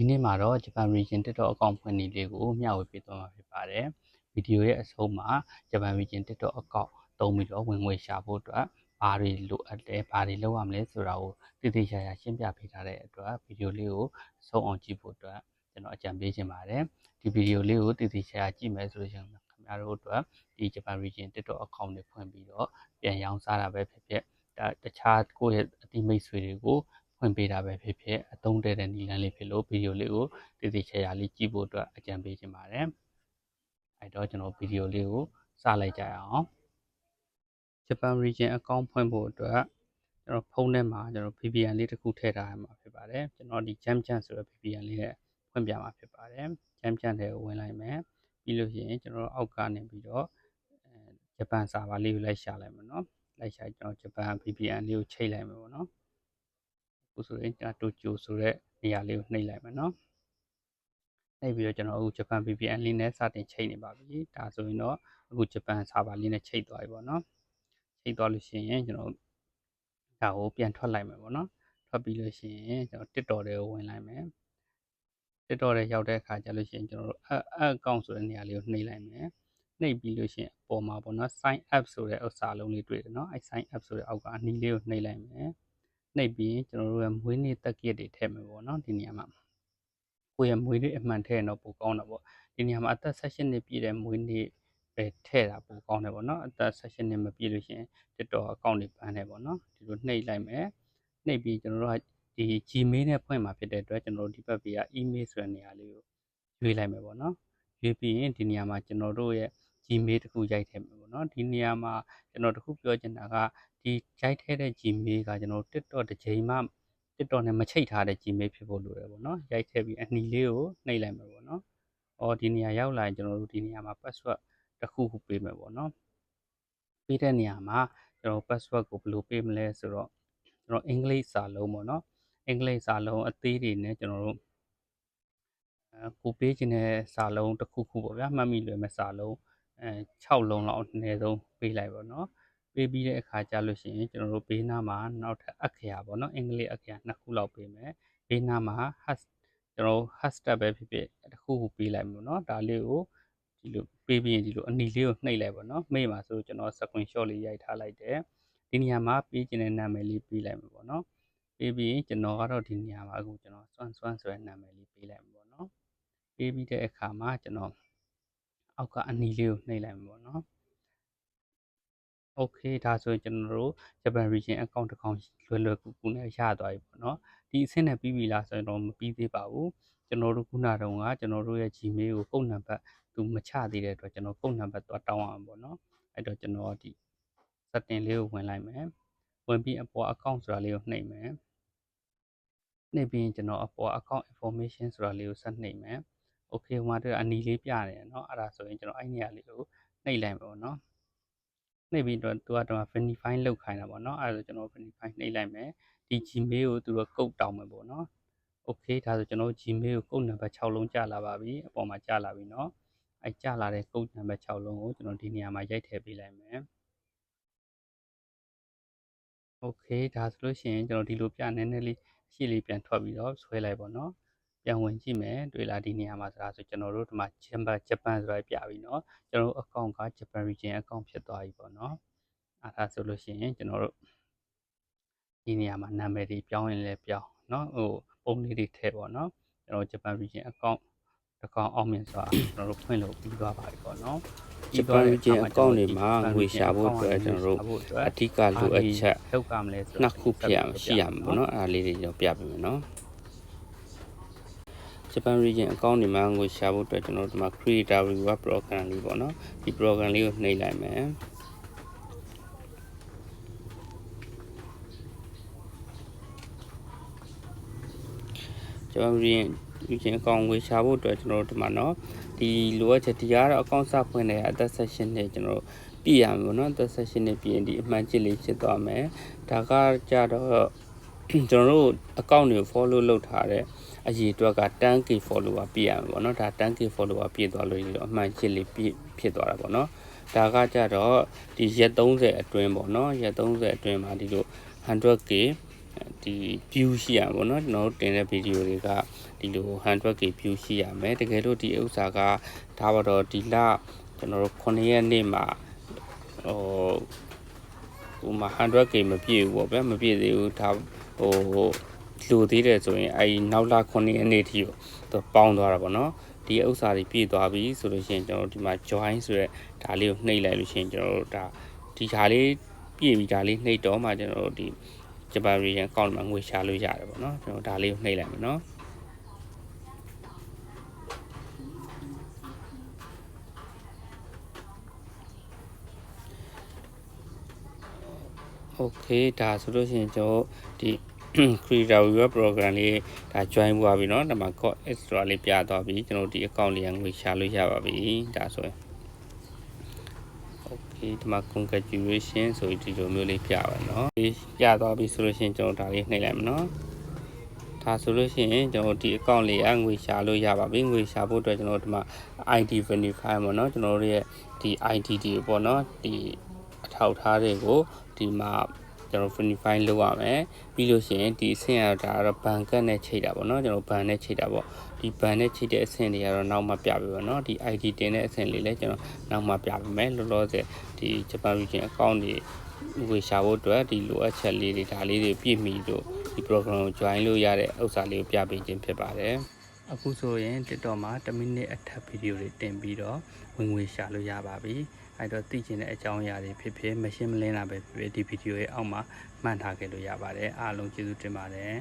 ဒီနေ့မှာတော့ Japan Region TikTok account ဖွင့်နည်းလေးကိုမျှဝေပေးသွားမှာဖြစ်ပါတယ်။ဗီဒီယိုရဲ့အဆုံးမှာ Japan Region TikTok account သုံးပြီးတော့ဝင်ငွေရှာဖို့အတွက်ဘာတွေလိုအပ်လဲဘာတွေလုပ်ရမလဲဆိုတာကိုတိတိကျကျရှင်းပြပေးထားတဲ့အတွက်ဗီဒီယိုလေးကိုဆုံးအောင်ကြည့်ဖို့အတွက်ကျွန်တော်အကြံပေးချင်ပါတယ်။ဒီဗီဒီယိုလေးကိုတိတိကျကျကြည့်မယ်ဆိုရင်ခင်ဗျားတို့အတွက်ဒီ Japan Region TikTok account တွေဖွင့်ပြီးတော့ပြန်ရောင်းစားတာပဲဖြစ်ဖြစ်ဒါတခြားကိုယ့်ရဲ့အတိမိတ်ဆွေတွေကို ဖွင့်ပေးတာပဲဖြစ်ဖြစ်အသုံးတဲ့တဲ့နည်းလမ်းလေးဖြစ်လို့ဗီဒီယိုလေးကိုတည်တည်ချာချာလေးကြည့်ဖို့အတွက်အကြံပေးချင်ပါတယ်။အဲတော့ကျွန်တော်ဗီဒီယိုလေးကိုစလိုက်ကြရအောင်။ Japan Region account ဖွင့်ဖို့အတွက်ကျွန်တော်ဖုန်းထဲမှာကျွန်တော် VPN လေးတစ်ခုထည့်ထားရမှာဖြစ်ပါတယ်။ကျွန်တော်ဒီ Jam Jam ဆိုတဲ့ VPN လေးနဲ့ဖွင့်ပြမှာဖြစ်ပါတယ်။ Jam Jam ထဲကိုဝင်လိုက်မယ်။ပြီးလို့ရှိရင်ကျွန်တော်အောက်ကနေပြီးတော့အဲဂျပန်စာပါလေးကိုလိုက်ရှာလိုက်မယ်နော်။လိုက်ရှာကျွန်တော်ဂျပန် VPN လေးကိုချိန်လိုက်မယ်ပေါ့နော်။ အခုဆိုရင်တိုကျိုဆိုတဲ့နေရာလေးကိုနှိပ်လိုက်မယ်နော်နှိပ်ပြီးတော့ကျွန်တော်အခုဂျပန် VPN လေးနဲ့စတင်ချိန်နေပါပြီဒါဆိုရင်တော့အခုဂျပန်ဆာဗာလေးနဲ့ချိန်သွားပြီပေါ့နော်ချိန်သွားလို့ရှိရင်ကျွန်တော်ဒါကိုပြန်ထွက်လိုက်မယ်ပေါ့နော်ထွက်ပြီးလို့ရှိရင်ကျွန်တော် TikTok တွေကိုဝင်လိုက်မယ် TikTok တွေရောက်တဲ့အခါကျလို့ရှိရင်ကျွန်တော်တို့ app account ဆိုတဲ့နေရာလေးကိုနှိပ်လိုက်မယ်နှိပ်ပြီးလို့ရှိရင်အပေါ်မှာပေါ့နော် sign up ဆိုတဲ့ဥစ္စာလုံးလေးတွေ့တယ်နော်အဲ sign up ဆိုတဲ့အောက်ကအနီးလေးကိုနှိပ်လိုက်မယ် နှိပ်ပြီးကျွန်တော်တို့ရဲ့မွေးနေ့တက်ရက်တွေထည့်မယ်ပေါ့နော်ဒီနေရာမှာကိုယ့်ရဲ့မွေးနေ့အမှန်ထည့်ရင်တော့ပိုကောင်းတာပေါ့ဒီနေရာမှာအသက်16နှစ်ပြည့်တဲ့မွေးနေ့ပဲထည့်တာပိုကောင်းတယ်ပေါ့နော်အသက်16နှစ်မပြည့်လို့ရှိရင် TikTok account တွေဘန်တယ်ပေါ့နော်ဒီလိုနှိပ်လိုက်မယ်နှိပ်ပြီးကျွန်တော်တို့ကဒီ Gmail နဲ့ဖွင့်มาဖြစ်တဲ့အတွက်ကျွန်တော်တို့ဒီဘက်ဘေးက email ဆိုတဲ့နေရာလေးကိုရွေးလိုက်မယ်ပေါ့နော်ရွေးပြီးရင်ဒီနေရာမှာကျွန်တော်တို့ရဲ့ Gmail တခုရိုက်ထည့်မယ်ပေါ့နော်ဒီနေရာမှာကျွန်တော်တခုပြောချင်တာကဒီရိုက်ထည့်တဲ့ Gmail ကကျွန်တော် TikTok တစ်ချိန်မှ TikTok နဲ့မချိတ်ထားတဲ့ Gmail ဖြစ်ဖို့လိုတယ်ပေါ့နော်ရိုက်ထည့်ပြီးအနီလေးကိုနှိပ်လိုက်မယ်ပေါ့နော်အော်ဒီနေရာရောက်လာရင်ကျွန်တော်တို့ဒီနေရာမှာ password တစ်ခုခုပေးမယ်ပေါ့နော်ပေးတဲ့နေရာမှာကျွန်တော် password ကိုဘယ်လိုပေးမလဲဆိုတော့ကျွန်တော်အင်္ဂလိပ်စာလုံးပေါ့နော်အင်္ဂလိပ်စာလုံးအသေးတွေနဲ့ကျွန်တော်တို့အဲကိုပေးခြင်းတဲ့စာလုံးတစ်ခုခုပေါ့ဗျာမှတ်မိလွယ်မဲ့စာလုံး အဲ6လုံးလောက်အနည်းဆုံးပေးလိုက်ပါတော့ပေးပြီးတဲ့အခါကျလို့ရှိရင်ကျွန်တော်တို့ဘေးနားမှာနောက်ထပ်အခရာပေါ့နော်အင်္ဂလိပ်အခရာနှစ်ခုလောက်ပေးမယ်ဘေးနားမှာ hash ကျွန်တော် hashtag ပဲဖြစ်ဖြစ်တစ်ခုခုပေးလိုက်မှာနော်ဒါလေးကိုဒီလိုပေးပြီးရင်ဒီလိုအနီလေးကိုနှိပ်လိုက်ပါနော်မိမှာဆိုကျွန်တော် screenshot လေးရိုက်ထားလိုက်တယ်ဒီနေရာမှာပေးခြင်းတဲ့နာမည်လေးပေးလိုက်မှာပေါ့နော်ပေးပြီးရင်ကျွန်တော်ကတော့ဒီနေရာမှာအခုကျွန်တော်စွမ်းစွမ်းဆိုတဲ့နာမည်လေးပေးလိုက်မှာပေါ့နော်ပေးပြီးတဲ့အခါမှာကျွန်တော် အောက်ကအနီလေးကိုနှိပ်လိုက်မှာပေါ့နော် okay ဒါဆိုရင်ကျွန်တော်တို့ Japan region account တစ်ကောင်လွယ်လွယ်ကူကူနဲ့ရသွားပြီပေါ့နော်ဒီအဆင့်နဲ့ပြီးပြီလားဆိုရင်တော့မပြီးသေးပါဘူးကျွန်တော်တို့ခုနတုန်းကကျွန်တော်တို့ရဲ့ Gmail ကိုကုတ်နံပါတ်သူမချသေးတဲ့အတွက်ကျွန်တော်ကုတ်နံပါတ်သွားတောင်းအောင်ပေါ့နော်အဲ့တော့ကျွန်တော်ဒီ setting လေးကိုဝင်လိုက်မယ်ဝင်ပြီးအပေါ် account ဆိုတာလေးကိုနှိပ်မယ်နှိပ်ပြီးရင်ကျွန်တော်အပေါ် account information ဆိုတာလေးကိုဆက်နှိပ်မယ် okay ဟိုမှာတော့အနီလေးပြတယ်เนาะအဲ့ဒါဆိုရင်ကျွန်တော်အဲ့နေရာလေးကိုနှိပ်လိုက်မယ်ပေါ့နော်နှိပ်ပြီးတော့သူကတော့ verify လုပ်ခိုင်းတာပေါ့နော်အဲ့ဒါဆိုကျွန်တော် verify နှိပ်လိုက်မယ်ဒီ gmail ကိုသူတို့ကုတ်တောင်းမယ်ပေါ့နော် okay ဒါဆိုကျွန်တော် gmail ကိုကုတ်နံပါတ်6လုံးကြာလာပါပြီအပေါ်မှာကြာလာပြီเนาะအဲကြာလာတဲ့ကုတ်နံပါတ်6လုံးကိုကျွန်တော်ဒီနေရာမှာရိုက်ထည့်ပေးလိုက်မယ် okay ဒါဆိုလို့ရှိရင်ကျွန်တော်ဒီလိုပြနည်းနည်းလေးအရှိလေးပြန်ထွက်ပြီးတော့ဆွဲလိုက်ပါเนาะ ပြန်ဝင်ကြည့်မယ်တွေ့လားဒီနေရာမှာဆိုတာဆိုကျွန်တော်တို့ဒီမှာဂျပန်ဂျပန်ဆိုတာပြပြီเนาะကျွန်တော်တို့ account က Japan region account ဖြစ်သွားပြီပေါ့เนาะအဲဒါဆိုလို့ရှိရင်ကျွန်တော်တို့ဒီနေရာမှာနာမည်တွေပြောင်းရင်လည်းပြောင်းเนาะဟိုပုံလေးတွေထည့်ပေါ့เนาะကျွန်တော် Japan region account တစ်ကောင်အောင်မြင်စွာကျွန်တော်တို့ဖွင့်လို့ပြီးသွားပါပြီပေါ့နော် ဂျပန် region account တွေမှာငွေရှာဖို့အတွက်ကျွန်တော်တို့အဓိကလိုအပ်ချက် လောက်ကမလဲဆို နှစ်ခုဖြစ်ရမှာရှိရမှာပေါ့နော်အားလေးတွေကျွန်တော်ပြပေးမယ်နော် ဂျပန် region account တွေမှာငွေရှာဖို့အတွက်ကျွန်တော်တို့ဒီမှာ creator reward program လေးပေါ့နော်ဒီ program လေးကိုနှိပ်လိုက်မယ်ကျွန်တော် region region account ငွေရှာဖို့အတွက်ကျွန်တော်တို့ဒီမှာနော်ဒီလိုအပ်ချက်ဒီကတော့ account စဖွင့်တဲ့အသက် session နဲ့ကျွန်တော်တို့ပြည့်ရမှာပေါ့နော်သက် session နဲ့ပြည့်ရင်ဒီအမှန်ချစ်လေးဖြစ်သွားမယ်ဒါကကြတော့ကျွန်တော်တို့ account တွေကို follow လုပ်ထားတဲ့ အရေးအတွက်က 10k follower ပြည့်ရမှာပေါ့နော်ဒါ 10k follower ပြည့်သွားလို့ရတော့အမှန်ချစ်လေးပြည့်ဖြစ်သွားတာပေါ့နော်ဒါကကြတော့ဒီရက်30အတွင်းပေါ့နော်ရက်30အတွင်းမှာဒီလို 100k ဒီ view ရှိရမှာပေါ့နော်ကျွန်တော်တို့တင်တဲ့ဗီဒီယိုတွေကဒီလို 100k view ရှိရမယ်တကယ်လို့ဒီဥစ္စာကဒါပါတော့ဒီလကျွန်တော်တို့9ရက်နေ့မှာဟိုဟိုမှာ 100k မပြည့်ဘူးပေါ့ဗျာမပြည့်သေးဘူးဒါဟို လူသေးတယ်ဆိုရင်အဲဒီနောက်လ9ရက်နေ့ထိကိုသူပေါင်းသွားတာပေါ့နော်ဒီဥစ္စာတွေပြည့်သွားပြီဆိုလို့ရှိရင်ကျွန်တော်တို့ဒီမှာ join ဆိုတဲ့ဒါလေးကိုနှိပ်လိုက်လို့ရှိရင်ကျွန်တော်တို့ဒါဒီဓာလေးပြည့်ပြီဒါလေးနှိပ်တော့မှကျွန်တော်တို့ဒီ ဂျပန်ရီယန်အကောင့်မှာငွေရှာလို့ရတယ်ပေါ့နော်ကျွန်တော်ဒါလေးကိုနှိပ်လိုက်မယ်နော်โอเคဒါဆိုလို့ရှိရင်ကျွန်တော်ဒီ creator web program လေးဒါ join ပွားပြီเนาะဒီမှာ code extra လေးပြသွားပြီကျွန်တော်ဒီ account လေးကငွေရှာလို့ရပါပြီဒါဆိုရင် okay ဒီမှာ congratulation ဆိုပြီးဒီလိုမျိုးလေးပြပါเนาะပြသွားပြီဆိုလို့ရှိရင်ကျွန်တော်ဒါလေးနှိပ်လိုက်မယ်เนาะဒါဆိုလို့ရှိရင်ကျွန်တော်ဒီ account လေးကငွေရှာလို့ရပါပြီငွေရှာဖို့အတွက်ကျွန်တော်ဒီမှာ ID verify ပေါ့เนาะကျွန်တော်တို့ရဲ့ဒီ ID တွေပေါ့เนาะဒီအထောက်အထားတွေကိုဒီမှာ ကျွန်တော် verify လုပ်ရမယ်ပြီးလို့ရှိရင်ဒီအဆင့်ကတော့ဒါကတော့ ban ကတ်နဲ့ချိန်တာပေါ့နော်ကျွန်တော် ban နဲ့ချိန်တာပေါ့ဒီ ban နဲ့ချိန်တဲ့အဆင့်တွေကတော့နောက်မှပြပေးပါနော်ဒီ ID တင်တဲ့အဆင့်လေးလည်းကျွန်တော်နောက်မှပြပေးမယ်လောလောဆယ်ဒီဂျပန်လူချင်း account တွေဝေရှာဖို့အတွက်ဒီလိုအပ်ချက်လေးတွေဒါလေးတွေပြည့်မီလို့ဒီ program ကို join လို့ရတဲ့ဥစ္စာလေးကိုပြပေးခြင်းဖြစ်ပါတယ် အခုဆိုရင် TikTok မှာ10မိနစ်အထက်ဗီဒီယိုတွေတင်ပြီးတော့ဝင်ငွေရှာလို့ရပါပြီအဲ့တော့သိချင်တဲ့အကြောင်းအရာတွေဖြစ်ဖြစ်မရှင်းမလင်းတာပဲဖြစ်ဖြစ်ဒီဗီဒီယိုရဲ့အောက်မှာမှတ်ထားခဲ့လို့ရပါတယ်အားလုံးကျေးဇူးတင်ပါတယ်